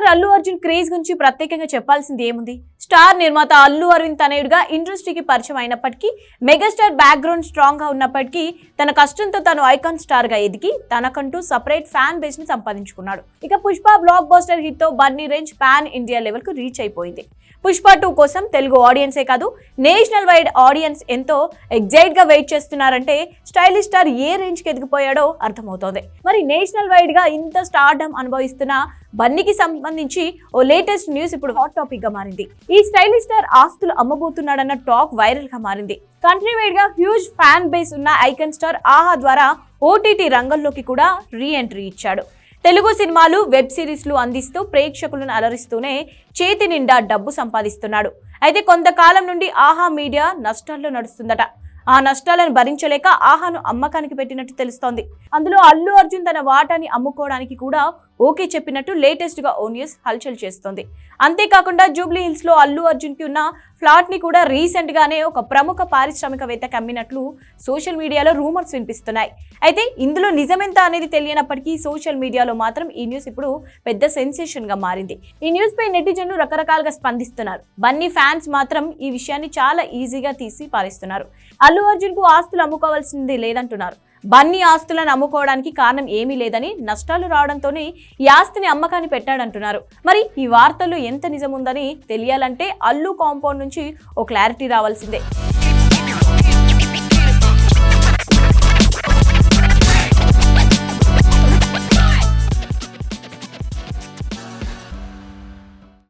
Star Allu Arjun craze గురించి ప్రత్యేకంగా చెప్పాల్సింది ఏముంది? స్టార్ నిర్మాత అల్లు అరవింద్ తనయుడుగా ఇండస్ట్రీకి పరిచయం అయినప్పటికీ మెగాస్టార్ బ్యాక్గ్రౌండ్ స్ట్రాంగ్గా ఉన్నప్పటికీ తన కష్టంతో తను ఐకాన్ స్టార్గా ఎదిగి తనకంటూ సపరేట్ ఫ్యాన్ బేస్ని సంపాదించుకున్నాడు. ఇక పుష్ప బ్లాక్ బస్టర్ హిట్తో బన్నీ బర్నీ రేంజ్ పాన్ ఇండియా లెవెల్కు రీచ్ అయిపోయింది. పుష్ప టూ కోసం తెలుగు ఆడియన్సే కాదు నేషనల్ వైడ్ ఆడియన్స్ ఎంతో ఎగ్జైట్గా వెయిట్ చేస్తున్నారంటే స్టైలిష్ స్టార్ ఏ రేంజ్కి ఎదిగిపోయాడో అర్థమవుతోంది. మరి నేషనల్ వైడ్గా ఇంత స్టార్డమ్ అనుభవిస్తున్న బన్నీకి సంబంధించి ఓ లేటెస్ట్ న్యూస్ ఇప్పుడు హాట్ టాపిక్గా మారింది. ఈ స్టైలిష్ స్టార్ ఆస్తులు అమ్మబోతున్నాడన్న టాక్ వైరల్గా మారింది. కంట్రీ వైడ్గా హ్యూజ్ ఫ్యాన్ బేస్ ఉన్న ఐకన్ స్టార్ ఆహా ద్వారా ఓటీటీ రంగంలోకి కూడా రీ ఎంట్రీ ఇచ్చాడు. తెలుగు సినిమాలు వెబ్ సిరీస్లు అందిస్తూ ప్రేక్షకులను అలరిస్తూనే చేతి నిండా డబ్బు సంపాదిస్తున్నాడు. అయితే కొంతకాలం నుండి ఆహా మీడియా నష్టాల్లో నడుస్తుందట. ఆ నష్టాలను భరించలేక ఆహాను అమ్మకానికి పెట్టినట్టు తెలుస్తోంది. అందులో అల్లు అర్జున్ తన వాటాని అమ్ముకోవడానికి కూడా ఓకే చెప్పినట్టు లేటెస్ట్గా ఓ న్యూస్ హల్చల్ చేస్తోంది. అంతేకాకుండా జూబ్లీ హిల్స్లో అల్లు అర్జున్కి ఉన్న ఫ్లాట్ని కూడా రీసెంట్ గానే ఒక ప్రముఖ పారిశ్రామికవేత్త అమ్మినట్లు సోషల్ మీడియాలో రూమర్స్ వినిపిస్తున్నాయి. అయితే ఇందులో నిజమెంత అనేది తెలియనప్పటికీ సోషల్ మీడియాలో మాత్రం ఈ న్యూస్ ఇప్పుడు పెద్ద సెన్సేషన్గా మారింది. ఈ న్యూస్ పై నెటిజన్లు రకరకాలుగా స్పందిస్తున్నారు. బన్నీ ఫ్యాన్స్ మాత్రం ఈ విషయాన్ని చాలా ఈజీగా తీసి పాలిస్తున్నారు అల్లు అర్జున్కు ఆస్తులు అమ్ముకోవాల్సింది లేదంటున్నారు. బన్నీ ఆస్తులను అమ్ముకోవడానికి కారణం ఏమీ లేదని నష్టాలు రావడంతోనే ఈ ఆస్తిని అమ్మకాన్ని పెట్టాడంటున్నారు. మరి ఈ వార్తల్లో ఎంత నిజముందని తెలియాలంటే అల్లు కాంపౌండ్ నుంచి ఓ క్లారిటీ రావాల్సిందే.